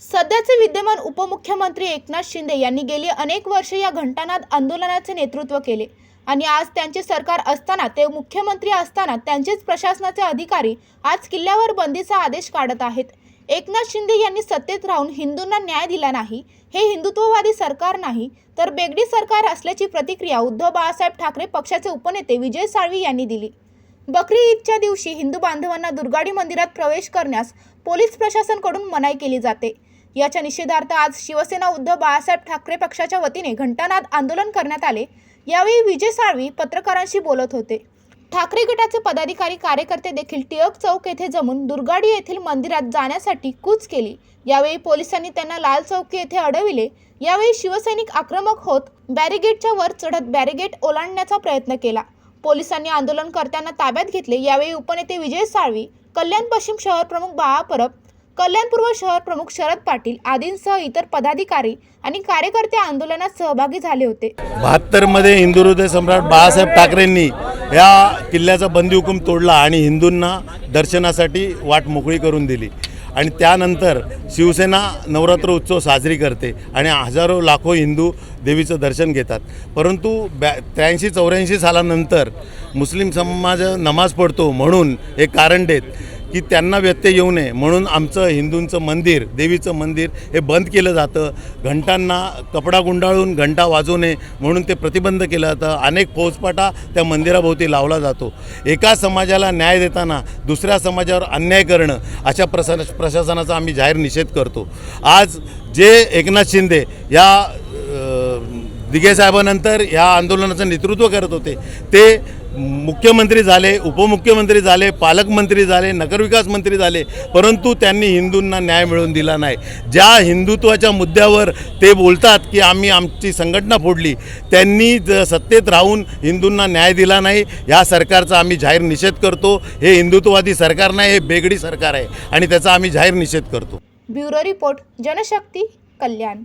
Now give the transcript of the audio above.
सध्याचे विद्यमान उपमुख्यमंत्री एकनाथ शिंदे यांनी गेली अनेक वर्षे या घंटानाद आंदोलनाचे नेतृत्व केले. आणि आज त्यांचे सरकार असताना ते मुख्यमंत्री असताना त्यांचेच प्रशासनाचे अधिकारी आज किल्ल्यावर बंदीचा आदेश काढत आहेत. एकनाथ शिंदे यांनी सत्तेत राहून हिंदूंना न्याय दिला नाही हे हिंदुत्ववादी सरकार नाही तर बेगडी सरकार असल्याची प्रतिक्रिया उद्धव बाळासाहेब ठाकरे पक्षाचे उपनेते विजय साळवी यांनी दिली. बकरी ईदच्या दिवशी हिंदू बांधवांना दुर्गाडी मंदिरात प्रवेश करण्यास पोलीस प्रशासनकडून मनाई केली जाते. याच्या निषेधार्थ आज शिवसेना उद्धव बाळासाहेब ठाकरे पक्षाच्या वतीने घंटानाद आंदोलन करण्यात आले. यावेळी विजय साळवी पत्रकारांशी बोलत होते. ठाकरे गटाचे पदाधिकारी कार्यकर्ते देखील टिळक चौक येथे जमून दुर्गाडी येथील मंदिरात जाण्यासाठी कूच केली. यावेळी पोलिसांनी त्यांना लाल चौकी येथे अडविले. यावेळी शिवसैनिक आक्रमक होत बॅरिगेटच्या वर चढत बॅरिगेट ओलांडण्याचा प्रयत्न केला. पोलिसांनी आंदोलनकर्त्यांना ताब्यात घेतले. यावेळी उपनेते विजय साळवी कल्याण पश्चिम शहर प्रमुख बाळा परब कल्याण पूर्व शहर प्रमुख शरद पाटील आदींसह इतर पदाधिकारी आणि कार्यकर्ते आंदोलनात सहभागी झाले होते. बहात्तरमध्ये हिंदू हृदय सम्राट बाळासाहेब ठाकरेंनी या किल्ल्याचा बंदी हुकूम तोडला आणि हिंदूंना दर्शनासाठी वाट मोकळी करून दिली. आणि त्यानंतर शिवसेना नवरात्र उत्सव साजरी करते आणि हजारो लाखो हिंदू देवीचं दर्शन घेतात. परंतु ब्या त्र्याऐंशी चौऱ्याऐंशी सालानंतर मुस्लिम समाज नमाज पडतो म्हणून एक कारण देत की त्यांना व्यत्यय येऊ नये. म्हणून आमचं हिंदूंचं मंदिर देवीचं मंदिर हे बंद केलं जातं. घंटांना कपडा गुंडाळून घंटा वाजू नये म्हणून ते प्रतिबंध केलं जातं. अनेक फौजपाटा त्या मंदिराभोवती लावला जातो. एका समाजाला न्याय देताना दुसऱ्या समाजावर अन्याय करणं अशा प्रसा प्रशासनाचा आम्ही जाहीर निषेध करतो. आज जे एकनाथ शिंदे या अ, दिघे साहेबानंतर या आंदोलनाचं नेतृत्व करत होते ते मुख्यमंत्री झाले उपमुख्यमंत्री झाले पालकमंत्री झाले नगरविकास मंत्री झाले परंतु त्यांनी हिंदूंना न्याय मिळवून दिला नाही. ज्या हिंदुत्वाच्या मुद्द्यावर ते बोलतात की आम्ही आमची संघटना फोडली त्यांनी सत्तेत राहून हिंदूंना न्याय दिला नाही. या सरकारचा आम्ही जाहीर निषेध करतो. हे हिंदुत्ववादी सरकार नाही हे बेगडी सरकार आहे आणि त्याचा आम्ही जाहीर निषेध करतो. Bureau report Janshakti Kalyan.